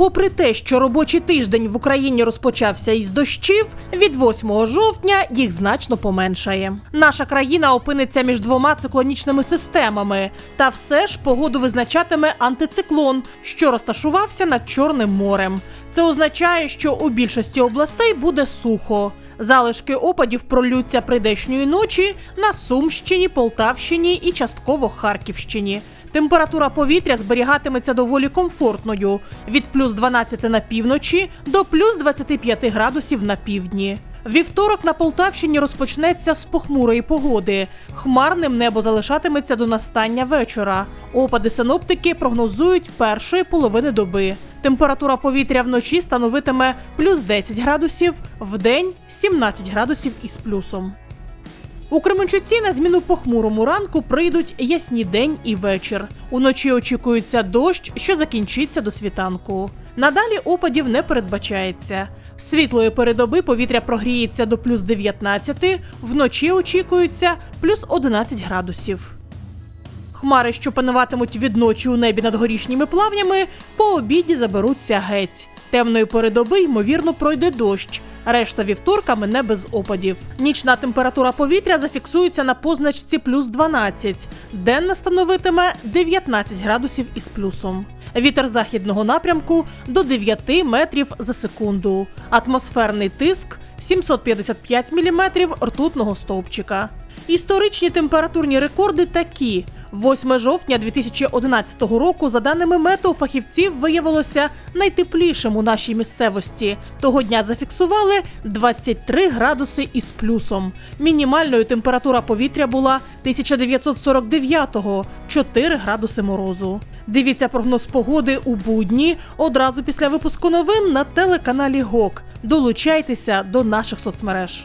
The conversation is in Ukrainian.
Попри те, що робочий тиждень в Україні розпочався із дощів, від 8 жовтня їх значно поменшає. Наша країна опиниться між двома циклонічними системами, та все ж погоду визначатиме антициклон, що розташувався над Чорним морем. Це означає, що у більшості областей буде сухо. Залишки опадів пролються прийдешньої ночі на Сумщині, Полтавщині і частково Харківщині. Температура повітря зберігатиметься доволі комфортною від плюс 12 на півночі до плюс 25 градусів на півдні. Вівторок на Полтавщині розпочнеться з похмурої погоди. Хмарним небо залишатиметься до настання вечора. Опади синоптики прогнозують першої половини доби. Температура повітря вночі становитиме плюс 10 градусів, вдень 17 градусів із плюсом. У Кременчуці на зміну похмурому ранку прийдуть ясні день і вечір. Уночі очікується дощ, що закінчиться до світанку. Надалі опадів не передбачається. Світлої передоби повітря прогріється до плюс 19, вночі очікується плюс 11 градусів. Хмари, що пануватимуть відночі у небі над горішніми плавнями, по обіді заберуться геть. Темної передоби, ймовірно, пройде дощ. Решта вівторка мине без опадів. Нічна температура повітря зафіксується на позначці плюс 12. Денна становитиме 19 градусів із плюсом. Вітер західного напрямку до 9 метрів за секунду. Атмосферний тиск 755 міліметрів ртутного стовпчика. Історичні температурні рекорди такі. 8 жовтня 2011 року, за даними метеофахівців, виявилося найтеплішим у нашій місцевості. Того дня зафіксували 23 градуси із плюсом. Мінімальною температура повітря була 1949-го – 4 градуси морозу. Дивіться прогноз погоди у будні одразу після випуску новин на телеканалі ГОК. Долучайтеся до наших соцмереж.